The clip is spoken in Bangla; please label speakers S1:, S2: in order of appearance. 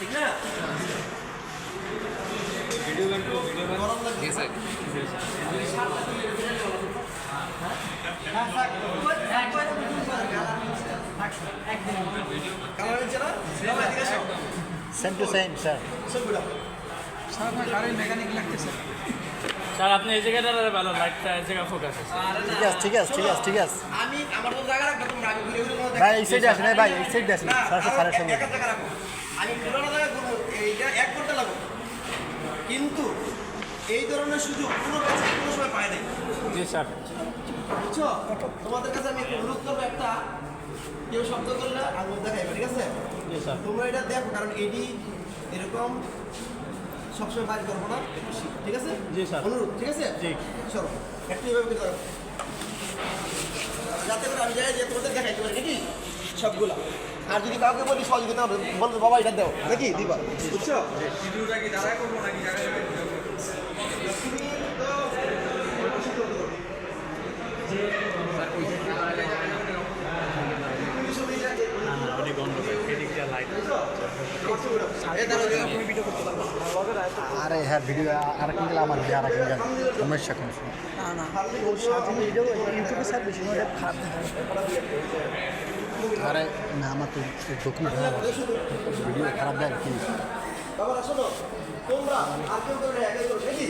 S1: ঠিক না।
S2: সেম টু সেম স্যার
S1: সবগুলা।
S3: স্যার আপনি এই জায়গাটা ভালো লাইটটা এই জায়গা ফোকাস আছে
S2: ঠিক আছে ঠিক আছে ঠিক আছে ঠিক আছে
S1: আমি আমার তো জায়গা রাখব তোমরা আমি ঘুরে ঘুরে
S2: ভাই এই সাইডে আসেন ভাই এই সাইডে আসেন সঙ্গে
S1: এক জায়গা রাখো। আমি পুরোনো জায়গায় ঘুরবো এইটা এক ঘণ্টা লাগবে। কিন্তু এই ধরনের সুযোগ কোনো কাছে কোনো সময় পায় নাই।
S3: জি স্যার।
S1: বুঝছ? তোমাদের কাছে আমি অনুরোধ করব একটা। কেউ শব্দ করলে আঙুল দেখাইবে ঠিক আছে?
S3: জি স্যার।
S1: তোমরা এটা দেখো কারণ এটি এরকম সবসময় বাইর করব না ঠিক আছে?
S3: জি, স্যার।
S1: অনুরোধ ঠিক আছে?
S3: জি।
S1: চলো একটু এভাবে করে। যাতে করে আমি যাই যে তোমাদের দেখাইতে পারি নাকি? সবগুলা। আর যদি কাউকে বলি সহযোগিতা হবে, বলবে বাবা এটা দাও। নাকি? দিবা। বুঝছ।
S2: আরে হ্যাঁ ভিডিও আর কিনলে আমার ভিডিও আর না আমার তো ডকুমেন্ট ভিডিও খারাপ দেয় কি
S1: বাবারা শোনো তোমরা আর কেউ করবে একাই করবে নাকি কোনো কথা বলব না ঠিক আছে রেডি